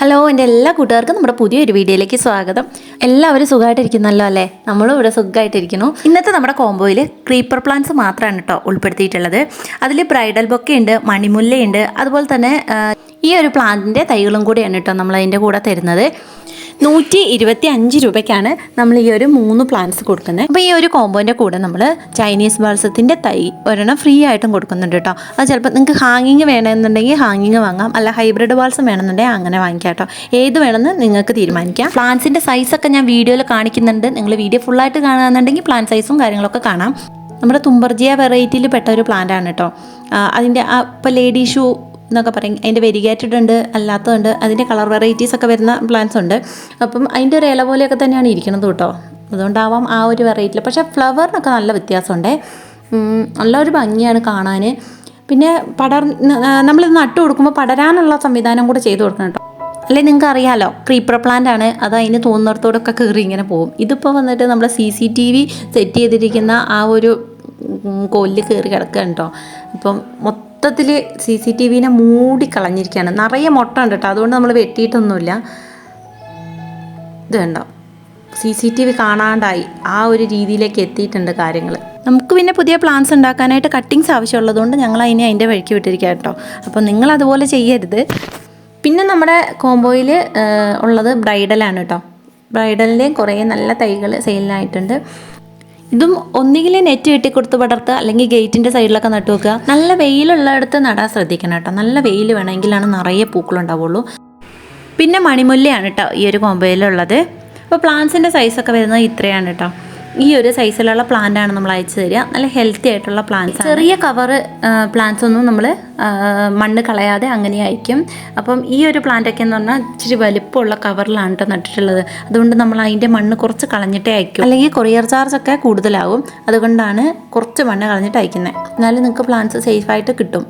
Hello എന്റെ എല്ലാ കൂട്ടുകാർക്കും നമ്മുടെ പുതിയൊരു വീഡിയോയിലേക്ക് സ്വാഗതം. എല്ലാവരും സുഖമായിട്ടിരിക്കുന്നല്ലോ അല്ലേ? നമ്മളും ഇവിടെ സുഖമായിട്ടിരിക്കുന്നു. ഇന്നത്തെ നമ്മുടെ കോംബോയിൽ ക്രീപ്പർ പ്ലാന്റ്സ് മാത്രമാണ് കേട്ടോ ഉൾപ്പെടുത്തിയിട്ടുള്ളത്. അതിൽ ബ്രൈഡൽ ബൊക്കെയുണ്ട് മണിമുല്ലയുണ്ട് അതുപോലെ തന്നെ ഈ ഒരു പ്ലാന്റിന്റെ തൈകളും കൂടിയാണ് കേട്ടോ നമ്മൾ അതിന്റെ കൂടെ തരുന്നത്. നൂറ്റി ഇരുപത്തി അഞ്ച് രൂപയ്ക്കാണ് നമ്മൾ ഈ ഒരു മൂന്ന് പ്ലാന്റ്സ് കൊടുക്കുന്നത്. അപ്പോൾ ഈ ഒരു കോമ്പോന്റെ കൂടെ നമ്മൾ ചൈനീസ് ബാൾസത്തിന്റെ തൈ ഒരെണ്ണം ഫ്രീ ആയിട്ടും കൊടുക്കുന്നുണ്ട് കേട്ടോ. അത് ചിലപ്പോൾ നിങ്ങൾക്ക് ഹാങ്ങിങ് വേണമെന്നുണ്ടെങ്കിൽ ഹാങ്ങിങ് വാങ്ങാം. അല്ല ഹൈബ്രിഡ് ബാൾസം വേണമെന്നുണ്ടെങ്കിൽ അങ്ങനെ വാങ്ങിക്കാം കേട്ടോ. ഏത് വേണമെന്ന് നിങ്ങൾക്ക് തീരുമാനിക്കാം. പ്ലാന്റ്സിന്റെ സൈസൊക്കെ ഞാൻ വീഡിയോയിൽ കാണിക്കുന്നുണ്ട്. നിങ്ങൾ വീഡിയോ ഫുള്ളായിട്ട് കാണുകയാണെന്നുണ്ടെങ്കിൽ പ്ലാന്റ് സൈസും കാര്യങ്ങളൊക്കെ കാണാം. നമ്മുടെ തുമ്പർജിയ വെറൈറ്റിയിൽ പെട്ട ഒരു പ്ലാന്റ് ആണ് കേട്ടോ. അതിന്റെ ആ ഇപ്പോൾ ലേഡി ഷൂ എന്നൊക്കെ പറയും. അതിന്റെ വെരിഗേറ്റഡ് ഉണ്ട് അല്ലാത്തതുണ്ട് അതിന്റെ കളർ വെറൈറ്റീസ് ഒക്കെ വരുന്ന പ്ലാന്റ്സ് ഉണ്ട്. അപ്പം അതിന്റെ ഒരു ഇല പോലെയൊക്കെ തന്നെയാണ് ഇരിക്കുന്നത് കേട്ടോ. അതുകൊണ്ടാവാം ആ ഒരു വെറൈറ്റിയിൽ പക്ഷേ ഫ്ലവറിനൊക്കെ നല്ല വ്യത്യാസമുണ്ട്. നല്ല ഒരു ഭംഗിയാണ് കാണാൻ പിന്നെ പടർ നമ്മളിത് നട്ടു കൊടുക്കുമ്പോൾ പടരാനുള്ള സംവിധാനം കൂടെ ചെയ്തു കൊടുക്കണം കേട്ടോ. അല്ലെ നിങ്ങൾക്ക് അറിയാലോ ക്രീപ്പർ പ്ലാന്റ് ആണ്. അത് അതിന് തോന്നുന്നിടത്തോടൊക്കെ കയറി ഇങ്ങനെ പോകും ഇതിപ്പോൾ വന്നിട്ട് നമ്മൾ C C T V set ചെയ്തിരിക്കുന്ന ആ ഒരു കോലിൽ കയറി കിടക്കുകയാണ് കേട്ടോ. അപ്പം മൊത്തത്തിൽ സി സി ടി വിനെ മൂടിക്കളഞ്ഞിരിക്കുകയാണ്. നിറയെ മുട്ട ഉണ്ട് കേട്ടോ. അതുകൊണ്ട് നമ്മൾ വെട്ടിയിട്ടൊന്നുമില്ല. ഇത് കണ്ടോ? സി സി ടി വി കാണാണ്ടായി. ആ ഒരു രീതിയിലേക്ക് എത്തിയിട്ടുണ്ട് കാര്യങ്ങൾ നമുക്ക് പിന്നെ പുതിയ പ്ലാൻസ് ഉണ്ടാക്കാനായിട്ട് കട്ടിങ്സ് ആവശ്യമുള്ളതുകൊണ്ട് ഞങ്ങൾ അതിനെ അതിന്റെ വഴിക്ക് വിട്ടിരിക്കുക കേട്ടോ. അപ്പോൾ നിങ്ങൾ അതുപോലെ ചെയ്യരുത്. പിന്നെ നമ്മുടെ കോംബോയിൽ ഉള്ളത് ബ്രൈഡലാണ് കേട്ടോ. ബ്രൈഡലിന്റെയും കുറേ നല്ല തൈകൾ സെയിലിനായിട്ടുണ്ട്. ഇതും ഒന്നുകിൽ നെറ്റ് കെട്ടി കൊടുത്ത് പടർത്തുക അല്ലെങ്കിൽ ഗേറ്റിന്റെ സൈഡിലൊക്കെ നട്ടു വെക്കുക. നല്ല വെയിലുള്ളിടത്ത് നടാൻ ശ്രദ്ധിക്കണം കേട്ടോ. നല്ല വെയിൽ വേണമെങ്കിലാണ് നിറയെ പൂക്കളുണ്ടാവുള്ളൂ പിന്നെ മണിമുല്ലയാണ് കേട്ടോ ഈ ഒരു കോമ്പയിലുള്ളത് അപ്പോൾ പ്ലാന്റ്സിന്റെ സൈസൊക്കെ വരുന്നത് ഇത്രയാണ് കേട്ടോ ഈ ഒരു സൈസിലുള്ള പ്ലാന്റ് ആണ് നമ്മൾ അയച്ചു തരിക. നല്ല ഹെൽത്തി ആയിട്ടുള്ള പ്ലാന്റ്സ് ചെറിയ കവർ പ്ലാന്റ്സ് ഒന്നും നമ്മൾ മണ്ണ് കളയാതെ അങ്ങനെ അയക്കും അപ്പം ഈ ഒരു പ്ലാന്റ് ഒക്കെ എന്ന് പറഞ്ഞാൽ ഇച്ചിരി വലിപ്പമുള്ള കവറിലാണ് കേട്ടോ നട്ടിട്ടുള്ളത്. അതുകൊണ്ട് നമ്മൾ അതിന്റെ മണ്ണ് കുറച്ച് കളഞ്ഞിട്ടേ അയക്കും. അല്ലെങ്കിൽ കൊറിയർ ചാർജ് ഒക്കെ കൂടുതലാവും അതുകൊണ്ടാണ് കുറച്ച് മണ്ണ് കളഞ്ഞിട്ട് അയക്കുന്നത് എന്നാലും നിങ്ങൾക്ക് പ്ലാന്റ്സ് സേഫായിട്ട് കിട്ടും.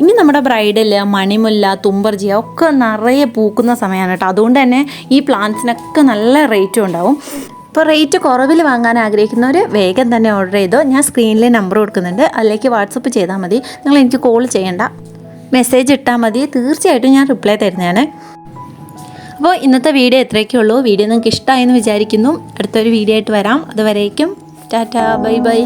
ഇനി നമ്മുടെ ബ്രൈഡൽ മണിമുല്ല തുമ്പർജിയ ഒക്കെ നിറയെ പൂക്കുന്ന സമയമാണ് കേട്ടോ അതുകൊണ്ട് തന്നെ ഈ പ്ലാന്റ്സിനൊക്കെ നല്ല റേറ്റും ഉണ്ടാവും. അപ്പോൾ റേറ്റ് കുറവിൽ വാങ്ങാൻ ആഗ്രഹിക്കുന്നവർ വേഗം തന്നെ ഓർഡർ ചെയ്തോ ഞാൻ സ്ക്രീനിൽ നമ്പർ കൊടുക്കുന്നുണ്ട്. അതിലേക്ക് വാട്സപ്പ് ചെയ്താൽ മതി. നിങ്ങൾ എനിക്ക് കോൾ ചെയ്യേണ്ട. മെസ്സേജ് ഇട്ടാൽ മതി. തീർച്ചയായിട്ടും ഞാൻ റിപ്ലൈ തരുന്നതാണ്. അപ്പോൾ ഇന്നത്തെ വീഡിയോ ഇത്രയൊക്കെ ഉള്ളൂ. വീഡിയോ നിങ്ങൾക്ക് ഇഷ്ടമായെന്ന് വിചാരിക്കുന്നു. അടുത്തൊരു വീഡിയോ ആയിട്ട് വരാം. അതുവരേക്കും ടാറ്റ ബൈ ബൈ.